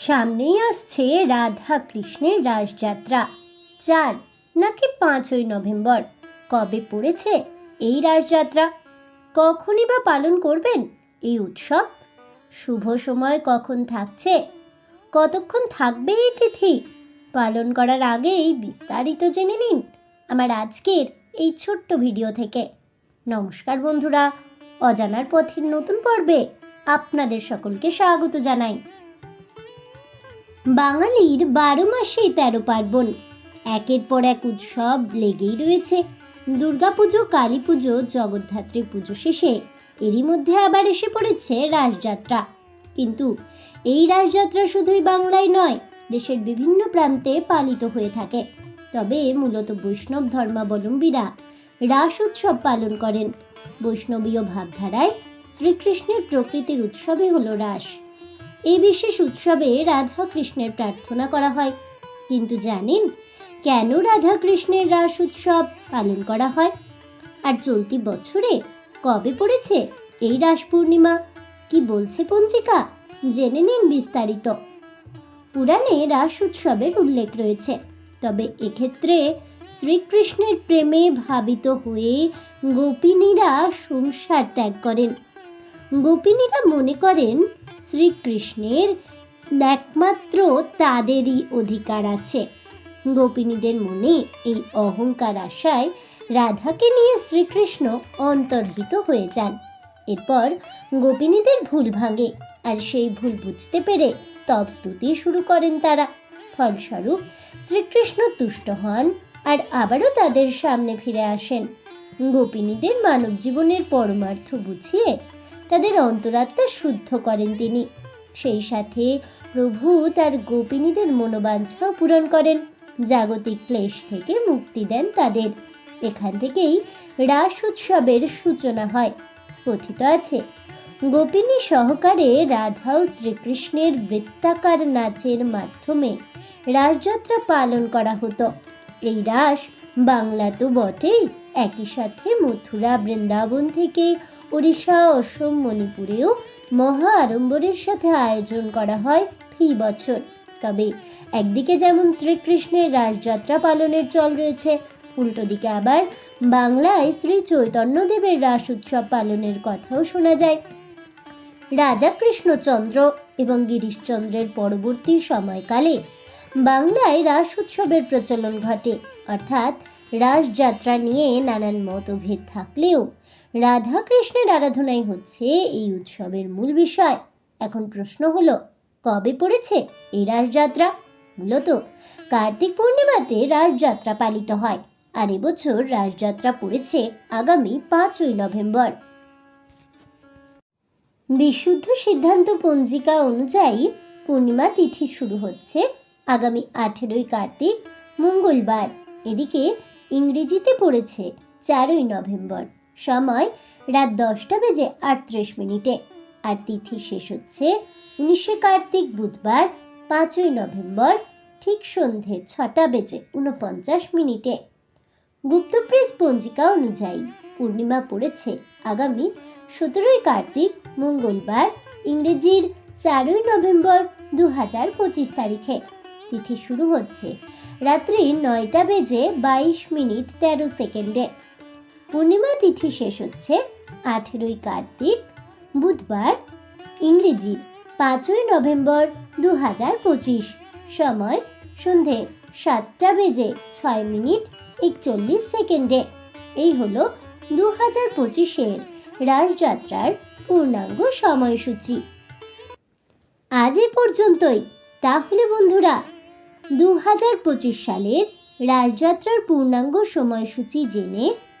সামনেই আসছে রাধা কৃষ্ণের রাসযাত্রা চার, নাকি পাঁচই নভেম্বর? কবে পড়েছে এই রাসযাত্রা কখনই বা পালন করবেন এই উৎসব? শুভ সময় কখন থাকছে? কতক্ষণ থাকবে এই তিথি? পালন করার আগেই বিস্তারিত জেনে নিন আমার আজকের এই ছোট্ট ভিডিও থেকে। নমস্কার বন্ধুরা, অজানার পথের নতুন পর্বে আপনাদের সকলকে স্বাগত জানাই। বাঙালির বারো মাসেই তেরো পার্বণ। একের পর এক উৎসব লেগেই রয়েছে। দুর্গাপুজো কালী পুজো জগদ্ধাত্রী পুজো শেষে এরই মধ্যে আবার এসে পড়েছে রাসযাত্রা। কিন্তু এই রাসযাত্রা শুধুই বাংলায় নয়, দেশের বিভিন্ন প্রান্তে পালিত হয়ে থাকে। তবে মূলত বৈষ্ণব ধর্মাবলম্বীরা রাস উৎসব পালন করেন। বৈষ্ণবীয় ভাবধারায় শ্রীকৃষ্ণের প্রকৃতির উৎসবে হলো রাস। এই বিশেষ উৎসবে রাধা কৃষ্ণের প্রার্থনা করা হয়। কিন্তু জানেন, কেন রাধা কৃষ্ণের রাস উৎসব পালন করা হয়? আর চলতি বছরে কবে পড়েছে এই রাস পূর্ণিমা? কি বলছে পঞ্জিকা? জেনে নিন বিস্তারিত। পুরাণে রাস উৎসবের উল্লেখ রয়েছে। তবে এক্ষেত্রে শ্রীকৃষ্ণের প্রেমে ভাবিত হয়ে গোপিনীরা সংসার ত্যাগ করেন। গোপিনীরা মনে করেন শ্রীকৃষ্ণের একমাত্র তাদেরই অধিকার আছে। গোপিনীদের মনে এই অহংকার আশায় রাধাকে নিয়ে শ্রীকৃষ্ণ অন্তর্হিত হয়ে যান। এরপর গোপিনীদের ভুল ভাঙে আর সেই ভুল বুঝতে পেরে স্তব স্তুতি শুরু করেন তারা। ফলস্বরূপ শ্রীকৃষ্ণ তুষ্ট হন আর আবারও তাদের সামনে ফিরে আসেন। গোপিনীদের মানব জীবনের পরমার্থ বুঝিয়ে তাদের অন্তরাত্মা শুদ্ধ করেন তিনি। সেই সাথে প্রভু তার গোপিনীদের মনোবাঞ্ছাও পূরণ করেন। জাগতিক ক্লেশ থেকে মুক্তি দেন তাদের। এখান থেকেই রাস উৎসবের সূচনা হয়। কথিত আছে, গোপিনী সহকারে রাধা ও শ্রীকৃষ্ণের বৃত্তাকার নাচের মাধ্যমে রাসযাত্রা পালন করা হতো। এই রাস বাংলা তো বটেই একই সাথে মথুরা, বৃন্দাবন থেকে ওড়িশা, অসম, মণিপুরেও মহা আড়ম্বরের সাথে আয়োজন করা হয় ফি বছর। তবে একদিকে যেমন শ্রীকৃষ্ণের রাসযাত্রা পালনের চল রয়েছে, উল্টো দিকে আবার বাংলায় শ্রী চৈতন্যদেবের রাস উৎসব পালনের কথাও শোনা যায়। রাজা কৃষ্ণচন্দ্র এবং গিরিশচন্দ্রের পরবর্তী সময়কালে বাংলায় রাস উৎসবের প্রচলন ঘটে, অর্থাৎ রাসযাত্রা নিয়ে নানান মতভেদ থাকলেও রাধা কৃষ্ণের আরাধনাই হচ্ছে এই উৎসবের মূল বিষয়। এখন প্রশ্ন হলো, কবে পড়েছে এই রাসযাত্রা? মূলত কার্তিক পূর্ণিমাতে রাসযাত্রা পালিত হয় আর এবছর রাসযাত্রা পড়েছে আগামী পাঁচই নভেম্বর। বিশুদ্ধ সিদ্ধান্ত পঞ্জিকা অনুযায়ী পূর্ণিমা তিথি শুরু হচ্ছে আগামী আঠেরোই কার্তিক মঙ্গলবার। এদিকে ইংরেজিতে পড়েছে চারই নভেম্বর। সময় রাত দশটা বেজে আটত্রিশ মিনিটে। আর তিথি শেষ হচ্ছে উনিশে কার্তিক বুধবার, পাঁচই নভেম্বর, ঠিক সন্ধে ছটা বেজে উনপঞ্চাশ মিনিটে। গুপ্তপ্রেস পঞ্জিকা অনুযায়ী পূর্ণিমা পড়েছে আগামী সতেরোই কার্তিক, মঙ্গলবার, ইংরেজির চারই নভেম্বর দু হাজার পঁচিশ তারিখে। তিথি শুরু হচ্ছে রাত্রি নয়টা বেজে বাইশ মিনিট তেরো সেকেন্ডে। পূর্ণিমা তিথি শেষ হচ্ছে আঠেরোই কার্তিক, বুধবার, ইংরেজি, পাঁচই নভেম্বর দু হাজার পঁচিশ, সময় সন্ধে সাতটা বেজে ছয় মিনিট একচল্লিশ সেকেন্ডে। এই হলো দু হাজার পঁচিশের রাসযাত্রার পূর্ণাঙ্গ সময়সূচি। আজ এ পর্যন্তই। তাহলে বন্ধুরা দু হাজার পঁচিশ সালের রাসযাত্রার পূর্ণাঙ্গ সময়সূচি জেনে